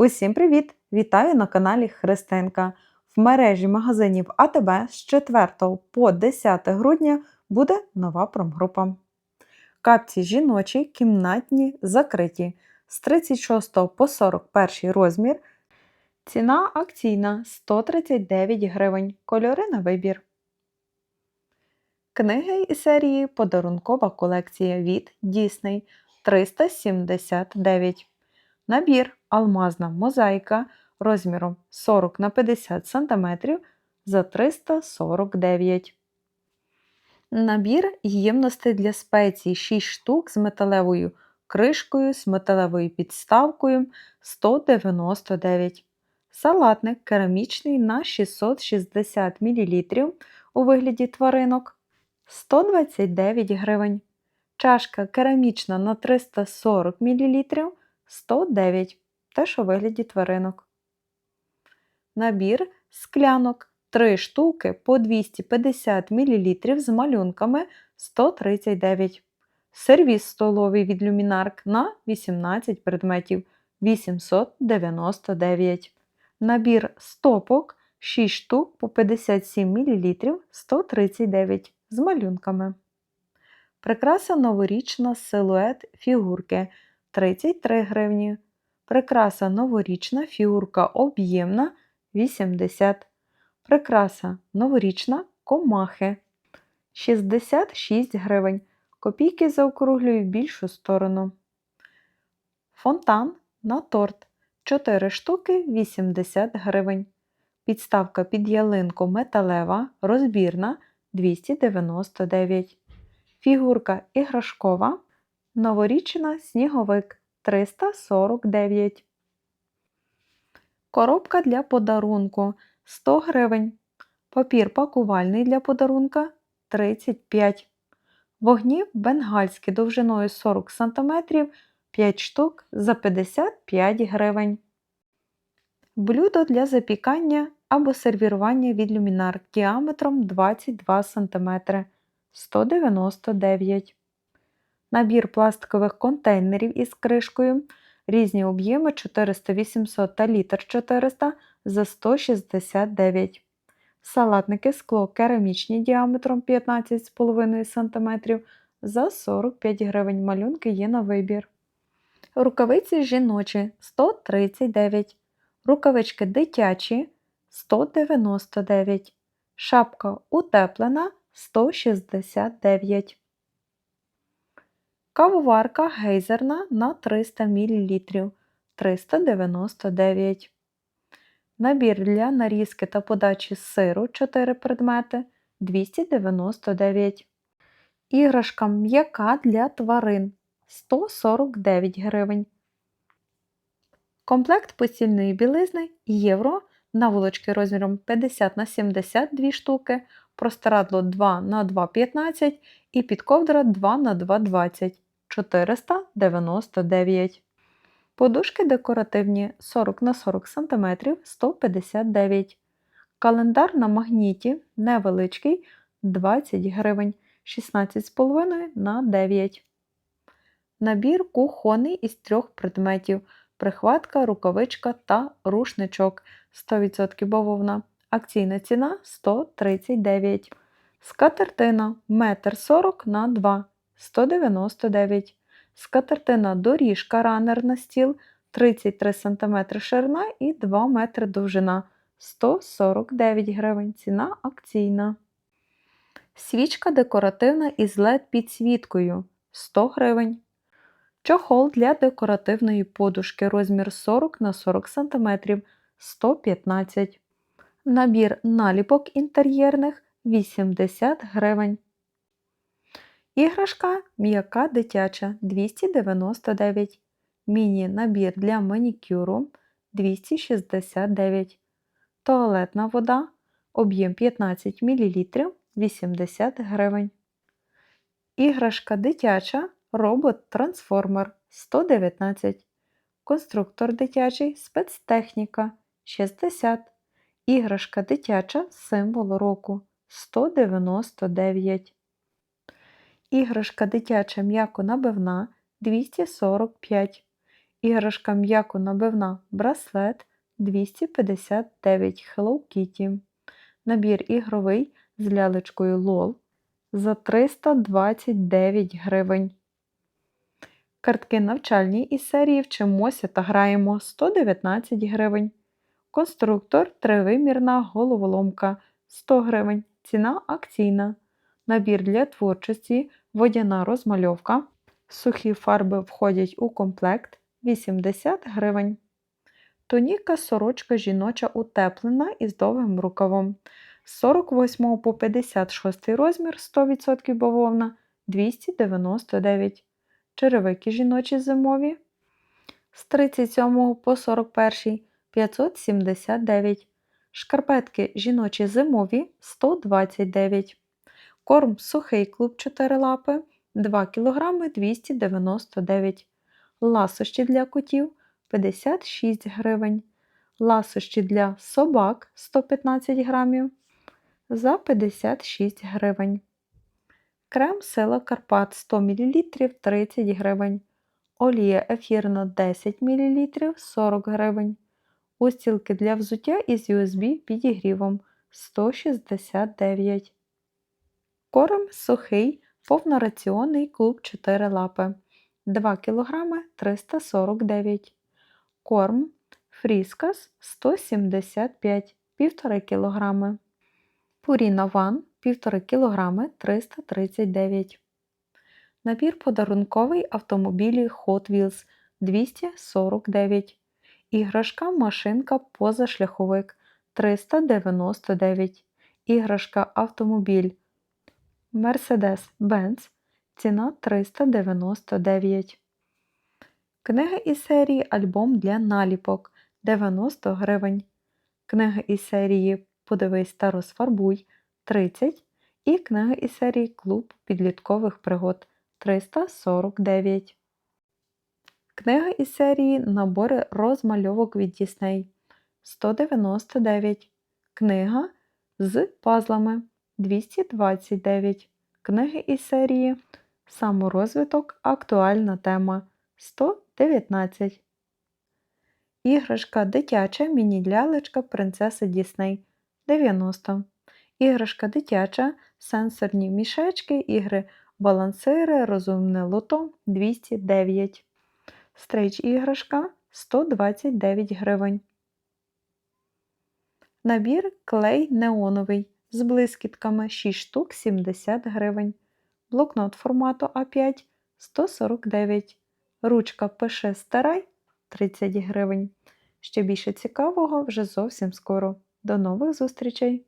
Усім привіт! Вітаю на каналі Христинка. В мережі магазинів АТБ з 4 по 10 грудня буде нова промгрупа. Капці жіночі, кімнатні, закриті з 36 по 41 розмір. Ціна акційна 139 гривень. Кольори на вибір. Книги із серії Подарункова колекція від Дісней 379. Набір Алмазна мозаїка розміром 40 на 50 см за 349. Набір ємностей для спецій 6 штук з металевою кришкою, з металевою підставкою 199. Салатник керамічний на 660 мл у вигляді тваринок 129 гривень. Чашка керамічна на 340 мл 109 теж у вигляді тваринок. Набір склянок 3 штуки по 250 мл з малюнками 139. Сервіс столовий від люмінарк на 18 предметів 899. Набір стопок 6 штук по 57 мл 139 з малюнками. Прикраса новорічна силует фігурки 33 гривні. Прикраса новорічна фігурка об'ємна 80. Прикраса новорічна комахи 66 гривень. Копійки заокруглюю в більшу сторону. Фонтан на торт 4 штуки 80 гривень. Підставка під ялинку металева, розбірна 299. Фігурка іграшкова. Новорічна сніговик 349. Коробка для подарунку 100 гривень. Папір пакувальний для подарунка 35. Вогні бенгальські довжиною 40 см 5 штук за 55 гривень. Блюдо для запікання або сервірування від люмінар діаметром 22 см 199 Набір пластикових контейнерів із кришкою. Різні об'єми 400, 800 та літр 400 за 169 Салатники скло керамічні діаметром 15,5 см за 45 гривень. Малюнки є на вибір. Рукавиці жіночі 139 Рукавички дитячі 199 Шапка утеплена 169 Кавоварка гейзерна на 300 мл 399. Набір для нарізки та подачі сиру 4 предмети 299. Іграшка м'яка для тварин 149 гривень. Комплект постільної білизни євро. Наволочки розміром 50 на 72 штуки, простирадло 2 на 2,15 і підковдра 2 на 2,20 499. Подушки декоративні 40 на 40 см 159 Календар на магніті невеличкий 20 гривень 16,5 на 9 Набір кухонний із трьох предметів. Прихватка, рукавичка та рушничок 100% бавовна. Акційна ціна 139 Скатертина 1,40 на 2 199 Скатертина доріжка ранер на стіл 33 см ширина і 2 метри довжина 149 гривень. Ціна акційна. Свічка декоративна із LED підсвіткою 100 гривень. Чохол для декоративної подушки розмір 40 на 40 см 115 Набір наліпок інтер'єрних 80 гривень. Іграшка м'яка дитяча 299 Міні-набір для манікюру 269 Туалетна вода. Об'єм 15 мл 80 гривень. Іграшка дитяча робот-трансформер 119 Конструктор дитячий спецтехніка 60 Іграшка дитяча символ року 199 Іграшка дитяча м'яко набивна 245 Іграшка м'яко набивна браслет 259 Hello Kitty. Набір ігровий з лялечкою LOL за 329 гривень. Картки навчальні із серії Вчимося та граємо 119 гривень. Конструктор тривимірна головоломка 100 гривень. Ціна акційна. Набір для творчості, водяна розмальовка. Сухі фарби входять у комплект 80 гривень. Тоніка сорочка жіноча утеплена із довгим рукавом. З 48 по 56 розмір 100% бавовна 299. Черевики жіночі зимові. З 37 по 41 579. Шкарпетки жіночі зимові 129. Корм сухий клуб 4 лапи 2 кг 299. Ласощі для котів 56 гривень. Ласощі для собак 115 грамів за 56 гривень. Крем сила Карпат 100 мл 30 гривень. Олія ефірна 10 мл 40 гривень. Устілки для взуття із USB підігрівом 169. Корм сухий повнораціонний клуб 4 лапи 2 кг 349. Корм Фріскас 175 1,5 кг. Пуріна Ван 1,5 кг 339. Набір подарунковий автомобілі Hot Wheels 249. Іграшка машинка позашляховик 399. Іграшка автомобіль Mercedes-Benz ціна 399. Книга із серії Альбом для наліпок 90 гривень. Книга із серії Подивись та розфарбуй 30 і книга із серії Клуб підліткових пригод 349. Книга із серії Набори розмальовок від Дісней 199. Книга з пазлами 229. Книги із серії. Саморозвиток. Актуальна тема. 119. Іграшка. Дитяча. Міні-лялечка. Дісней. 90. Іграшка. Дитяча, сенсорні мішечки, ігри. Балансири, розумне лото. 209. Стрейч іграшка. 129 гривень. Набір клей неоновий з блискітками 6 штук 70 гривень. Блокнот формату А5 149. Ручка пише старай 30 гривень. Ще більше цікавого вже зовсім скоро. До нових зустрічей!